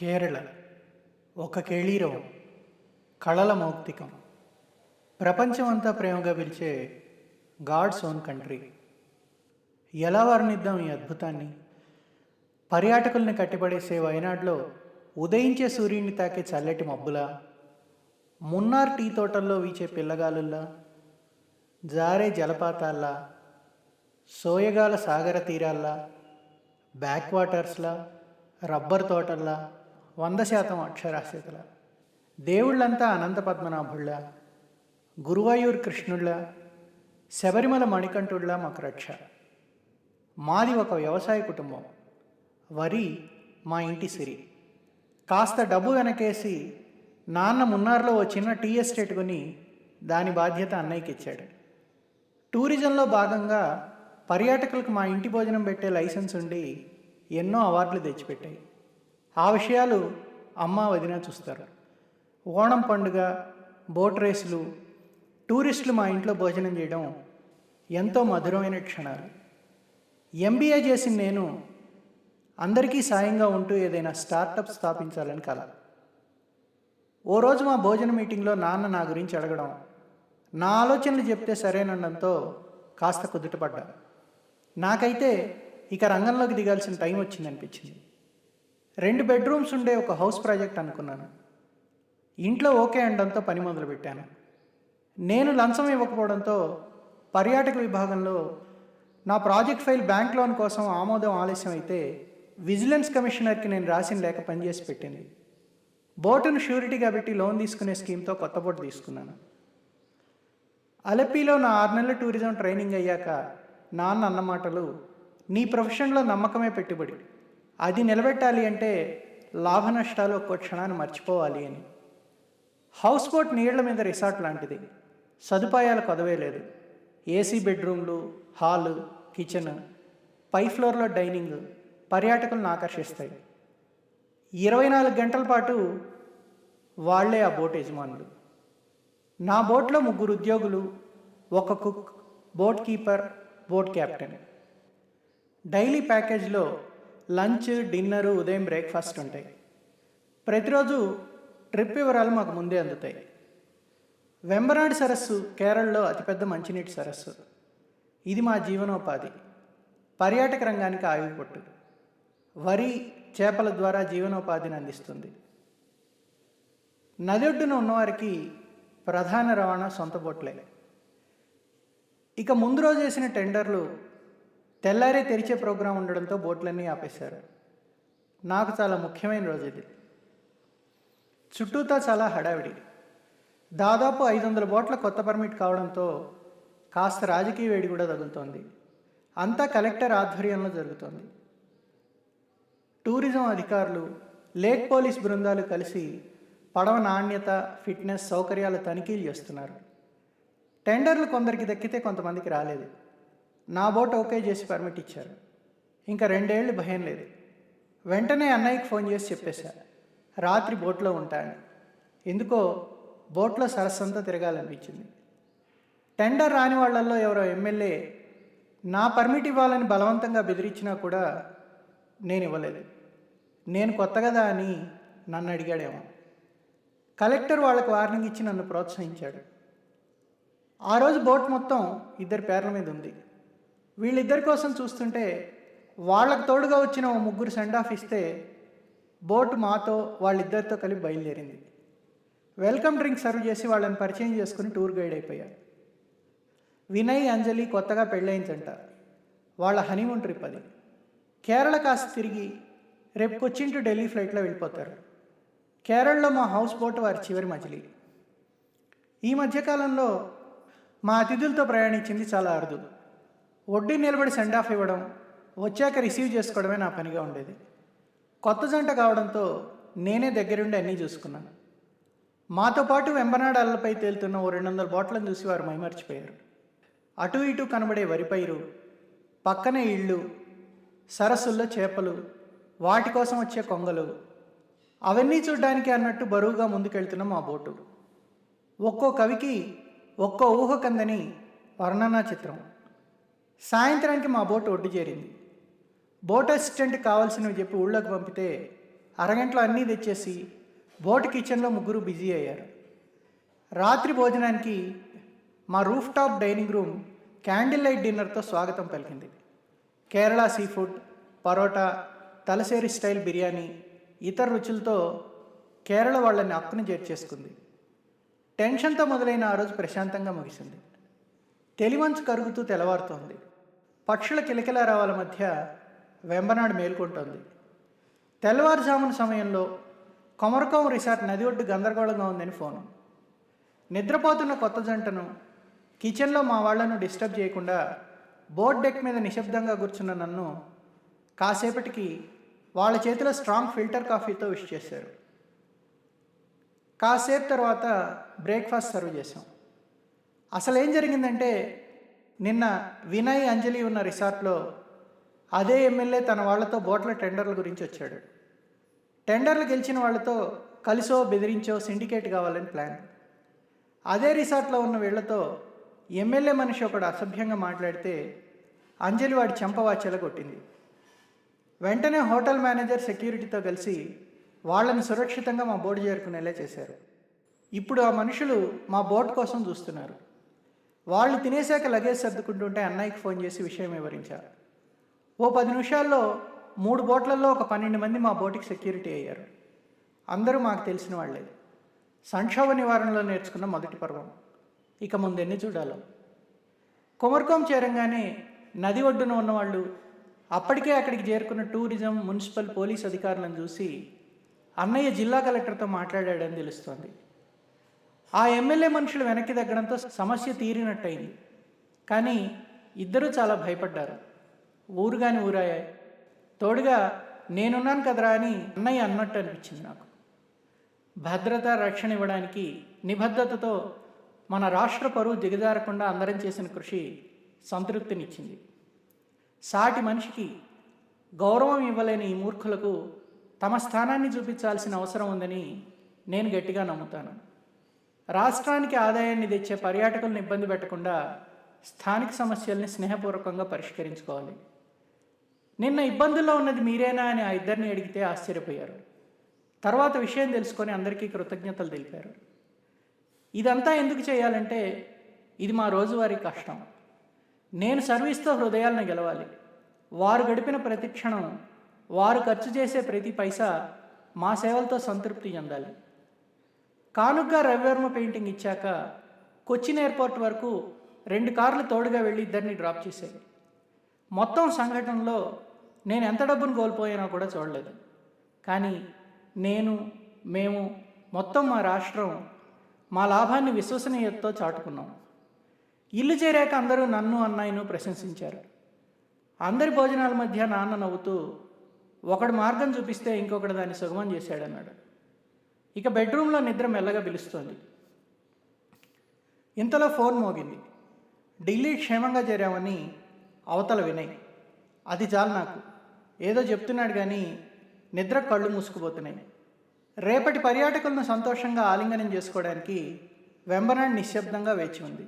కేరళ ఒక కేళీరవం కళల మౌక్తికం. ప్రపంచమంతా ప్రేమగా పిలిచే గాడ్స్ ఓన్ కంట్రీ. ఎలా వర్ణిద్దాం ఈ అద్భుతాన్ని? పర్యాటకుల్ని కట్టిపడేసే వయనాడులో ఉదయించే సూర్యుడిని తాకే చల్లటి మబ్బులా? మున్నార్ టీ తోటల్లో వీచే పిల్లగాలుల్లా? జారే జలపాతాల్లా? సోయగాల సాగర తీరాల్లా? Back వాటర్స్లా rubber తోటల్లా? వంద శాతం అక్షరాస్యతల. దేవుళ్ళంతా అనంత పద్మనాభుళ్ళ గురువాయూర్ కృష్ణుళ్ళ శబరిమల మణికంఠుళ్ళ మాకు రక్ష మాది ఒక వ్యవసాయ కుటుంబం. వరి మా ఇంటి సిరి. కాస్త డబ్బు వెనకేసి నాన్న మున్నార్లో ఓ చిన్న టీ ఎస్టేట్ కొని దాని బాధ్యత అన్నయ్యకి ఇచ్చాడు. టూరిజంలో భాగంగా పర్యాటకులకు మా ఇంటి భోజనం పెట్టే లైసెన్స్ ఉండి ఎన్నో అవార్డులు తెచ్చిపెట్టాయి. ఆ విషయాలు అమ్మ వదిన చూస్తారు. ఓణం పండుగ బోట్ రేసులు టూరిస్టులు మా ఇంట్లో భోజనం చేయడం ఎంతో మధురమైన క్షణాలు. ఎంబీఏ చేసిన నేను అందరికీ సాయంగా ఉంటూ ఏదైనా స్టార్టప్ స్థాపించాలని కల. ఓ రోజు మా భోజన మీటింగ్లో నాన్న నా గురించి అడగడం నా ఆలోచనలు చెప్తే సరేనడంతో కాస్త కుదుటపడ్డా నాకైతే ఇక రంగంలోకి దిగాల్సిన టైం వచ్చిందనిపించింది. రెండు బెడ్రూమ్స్ ఉండే ఒక హౌస్ ప్రాజెక్ట్ అనుకున్నాను. ఇంట్లో ఓకే అనడంతో పని మొదలుపెట్టాను. నేను లంచం ఇవ్వకపోవడంతో పర్యాటక విభాగంలో నా ప్రాజెక్ట్ ఫైల్ బ్యాంక్ లోన్ కోసం ఆమోదం ఆలస్యం అయితే విజిలెన్స్ కమిషనర్కి నేను రాసిన లేఖ పనిచేసి పెట్టింది. బోటును షూరిటీగా పెట్టి లోన్ తీసుకునే స్కీమ్తో కొత్త బోటు తీసుకున్నాను. అలపిలో నా ఆరు నెలల టూరిజం ట్రైనింగ్ అయ్యాక నాన్న అన్న మాటలు నీ ప్రొఫెషన్లో నమ్మకమే పెట్టుబడి. అది నిలబెట్టాలి అంటే లాభ నష్టాలు ఒక్కో క్షణాన్ని మర్చిపోవాలి అని. హౌస్ బోట్ నీళ్ళ మీద రిసార్ట్ లాంటిది. సదుపాయాలు కొదవే లేదు. ఏసీ బెడ్రూమ్లు హాలు కిచెన్ పై ఫ్లోర్లో డైనింగ్ పర్యాటకులను ఆకర్షిస్తాయి. ఇరవై నాలుగు గంటల పాటు వాళ్ళే ఆ బోట్ యజమానులు. నా బోట్లో ముగ్గురు ఉద్యోగులు ఒక cook boat keeper boat captain daily ప్యాకేజ్లో lunch dinner ఉదయం బ్రేక్ఫాస్ట్ ఉంటాయి. ప్రతిరోజు ట్రిప్ వివరాలు మాకు ముందే అందుతాయి. వెంబనాడు సరస్సు కేరళలో అతిపెద్ద మంచినీటి సరస్సు. ఇది మా జీవనోపాధి. పర్యాటక రంగానికి ఆయుపట్టు వరి చేపల ద్వారా జీవనోపాధిని అందిస్తుంది. నది ఒడ్డున ఉన్నవారికి ప్రధాన రవాణా సొంత బోట్లే. ఇక ముందు రోజు వేసిన టెండర్లు తెల్లారే తెరిచే ప్రోగ్రాం ఉండడంతో బోట్లన్నీ ఆపేశారు. నాకు చాలా ముఖ్యమైన రోజు ఇది. చుట్టూతా చాలా హడావిడి. దాదాపు ఐదు వందల బోట్ల కొత్త పర్మిట్ కావడంతో కాస్త రాజకీయ వేడి కూడా తగులుతోంది. అంతా కలెక్టర్ ఆధ్వర్యంలో జరుగుతోంది. టూరిజం అధికారులు లేక్ పోలీస్ బృందాలు కలిసి పడవ నాణ్యత ఫిట్నెస్ సౌకర్యాలు తనిఖీలు చేస్తున్నారు. టెండర్లు కొందరికి దక్కితే కొంతమందికి రాలేదు. నా బోట్ ఓకే చేసి పర్మిట్ ఇచ్చారు. ఇంకా రెండేళ్ళు భయం లేదు. వెంటనే అన్నయ్యకి ఫోన్ చేసి చెప్పేశా. రాత్రి బోట్లో ఉంటాను ఎందుకో బోట్లో సరస్సంతా తిరగాలనిపించింది. టెండర్ రాని వాళ్ళల్లో ఎవరో ఎమ్మెల్యే నా పర్మిట్ ఇవ్వాలని బలవంతంగా బెదిరించినా కూడా నేను ఇవ్వలేదు. నేను కొత్త కదా అని నన్ను అడిగాడేమో. కలెక్టర్ వాళ్ళకు వార్నింగ్ ఇచ్చి నన్ను ప్రోత్సహించాడు. ఆ రోజు బోట్ మొత్తం ఇద్దరి పేర్ల మీద ఉంది. వీళ్ళిద్దరి కోసం చూస్తుంటే వాళ్ళకు తోడుగా వచ్చిన ఓ ముగ్గురు సెండ్ ఆఫ్ ఇస్తే బోట్ మాతో వాళ్ళిద్దరితో కలిపి బయలుదేరింది. వెల్కమ్ డ్రింక్ సర్వ్ చేసి వాళ్ళని పరిచయం చేసుకుని టూర్ గైడ్ అయిపోయారు. వినయ్ అంజలి కొత్తగా పెళ్ళయిందంట. వాళ్ళ హనీమూన్ ట్రిప్ అది. కేరళ కాస్త తిరిగి రేపు కొచ్చిన్ టు ఢిల్లీ ఫ్లైట్లో వెళ్ళిపోతారు. కేరళలో మా హౌస్ బోట్ వారి చివరి మజిలీ. ఈ మధ్యకాలంలో మా అతిథులతో ప్రయాణించింది చాలా అరుదు. వడ్డీ నిలబడి సెండ్ ఆఫ్ ఇవ్వడం వచ్చాక రిసీవ్ చేసుకోవడమే నా పనిగా ఉండేది. కొత్త జంట కావడంతో నేనే దగ్గరుండి అన్నీ చూసుకున్నాను. మాతో పాటు వెంబనాడు అల్లపై తేలుతున్న ఓ రెండు వందల బాట్లను చూసి వారు మైమర్చిపోయారు. అటు ఇటు కనబడే వరిపైరు పక్కనే ఇళ్ళు సరస్సుల్లో చేపలు వాటి కోసం వచ్చే కొంగలు అవన్నీ చూడ్డానికి అన్నట్టు బరువుగా ముందుకెళ్తున్న మా బోటు. ఒక్కో కవికి ఒక్కో ఊహకందని వర్ణనా చిత్రం. సాయంత్రానికి మా బోట్ ఒడ్డు చేరింది. బోట్ అసిస్టెంట్ కావాల్సినవి చెప్పి ఊళ్ళోకి పంపితే అరగంటలో అన్నీ తెచ్చేసి బోట్ కిచెన్లో ముగ్గురు బిజీ అయ్యారు. రాత్రి భోజనానికి మా roof top dining room candle light డిన్నర్తో స్వాగతం పలికింది. Kerala sea food parotta Thalassery style biryani ఇతర రుచులతో కేరళ వాళ్ళని అక్కున చేర్చేసుకుంది. టెన్షన్తో మొదలైన ఆ రోజు ప్రశాంతంగా ముగిసింది. తెలివంచు కరుగుతూ తెల్లవారుతోంది. పక్షుల కిలకిలారావాల మధ్య వెంబనాడు మేల్కొంటోంది. తెల్లవారుజామున సమయంలో కొమరకోం రిసార్ట్ నది ఒడ్డు గందరగోళంగా ఉందని ఫోను. నిద్రపోతున్న కొత్త జంటను కిచెన్లో మా వాళ్ళను డిస్టర్బ్ చేయకుండా బోర్డ్ డెక్ మీద నిశ్శబ్దంగా కూర్చున్న నన్ను కాసేపటికి వాళ్ళ చేతిలో స్ట్రాంగ్ ఫిల్టర్ కాఫీతో విష్ చేశారు. కాసేపు తర్వాత బ్రేక్ఫాస్ట్ సర్వ్ చేసాం అసలు ఏం జరిగిందంటే నిన్న వినయ్ అంజలి ఉన్న రిసార్ట్లో అదే ఎమ్మెల్యే తన వాళ్ళతో బోట్ల టెండర్ల గురించి వచ్చాడు. టెండర్లు గెలిచిన వాళ్ళతో కలిసో బెదిరించో సిండికేట్ కావాలని ప్లాన్. అదే రిసార్ట్లో ఉన్న వీళ్ళతో ఎమ్మెల్యే మనిషి ఒకడు అసభ్యంగా మాట్లాడితే అంజలి వాడి చెంపవాచెల కొట్టింది. వెంటనే హోటల్ మేనేజర్ సెక్యూరిటీతో కలిసి వాళ్ళని సురక్షితంగా మా బోర్డు చేరుకునేలా చేశారు. ఇప్పుడు ఆ మనుషులు మా బోట్ కోసం చూస్తున్నారు. వాళ్ళు తినేశాక లగేజ్ సర్దుకుంటుంటే అన్నయ్యకి ఫోన్ చేసి విషయం వివరించారు. ఓ పది నిమిషాల్లో మూడు బోట్లలో ఒక పన్నెండు మంది మా బోటికి సెక్యూరిటీ అయ్యారు. అందరూ మాకు తెలిసిన వాళ్ళే. సంక్షోభ నివారణలో నేర్చుకున్న మొదటి పర్వం. ఇక ముందెన్ని చూడాలో. కొమర్కోం చేరంగానే నది ఒడ్డున ఉన్నవాళ్ళు అప్పటికే అక్కడికి చేరుకున్న టూరిజం మున్సిపల్ పోలీస్ అధికారులను చూసి అన్నయ్య జిల్లా కలెక్టర్తో మాట్లాడాడని తెలుస్తోంది. ఆ ఎమ్మెల్యే మనుషులు వెనక్కి తగ్గడంతో సమస్య తీరినట్టయింది. కానీ ఇద్దరూ చాలా భయపడ్డారు. ఊరు కాని ఊరాయాయి తోడుగా నేనున్నాను కదరా అని అన్నయ్య అన్నట్టు అనిపించింది నాకు. భద్రత రక్షణ ఇవ్వడానికి నిబద్ధతతో మన రాష్ట్ర పరువు దిగజారకుండా అందరం చేసిన కృషి సంతృప్తినిచ్చింది. సాటి మనిషికి గౌరవం ఇవ్వలేని ఈ మూర్ఖులకు తమ స్థానాన్ని చూపించాల్సిన అవసరం ఉందని నేను గట్టిగా నమ్ముతాను. రాష్ట్రానికి ఆదాయాన్ని తెచ్చే పర్యాటకులను ఇబ్బంది పెట్టకుండా స్థానిక సమస్యల్ని స్నేహపూర్వకంగా పరిష్కరించుకోవాలి. నిన్న ఇబ్బందుల్లో ఉన్నది మీరేనా అని ఆ ఇద్దరిని అడిగితే ఆశ్చర్యపోయారు. తర్వాత విషయం తెలుసుకొని అందరికీ కృతజ్ఞతలు తెలిపారు. ఇదంతా ఎందుకు చేయాలంటే ఇది మా రోజువారీ కష్టం. నేను సర్వీస్తో హృదయాలను గెలవాలి. వారు గడిపిన ప్రతి క్షణం వారు ఖర్చు చేసే ప్రతి పైసా మా సేవలతో సంతృప్తి చెందాలి. కానుగ్గా రవివర్మ పెయింటింగ్ ఇచ్చాక కొచ్చిన్ ఎయిర్పోర్ట్ వరకు రెండు కార్లు తోడుగా వెళ్ళి ఇద్దరిని డ్రాప్ చేశాయి. మొత్తం సంఘటనలో నేను ఎంత డబ్బును కోల్పోయానో కూడా చూడలేదు. కానీ నేను మేము మొత్తం మా రాష్ట్రం మా లాభాన్ని విశ్వసనీయతతో చాటుకున్నాం. ఇల్లు చేరాక అందరూ నన్ను అన్నయ్యను ప్రశంసించారు. అందరి భోజనాల మధ్య నాన్న నవ్వుతూ ఒకడు మార్గం చూపిస్తే ఇంకొకడు దాన్ని సుగమం చేశాడన్నాడు. ఇక బెడ్రూమ్లో నిద్ర మెల్లగా పిలుస్తోంది. ఇంతలో ఫోన్ మోగింది. ఢిల్లీ క్షేమంగా చేరామని అవతల వినయ్. అది చాలు నాకు. ఏదో చెప్తున్నాడు కానీ నిద్ర కళ్ళు మూసుకుపోతున్నాయి. రేపటి పర్యాటకులను సంతోషంగా ఆలింగనం చేసుకోవడానికి వెంబనాడ్ నిశ్శబ్దంగా వేచి ఉంది.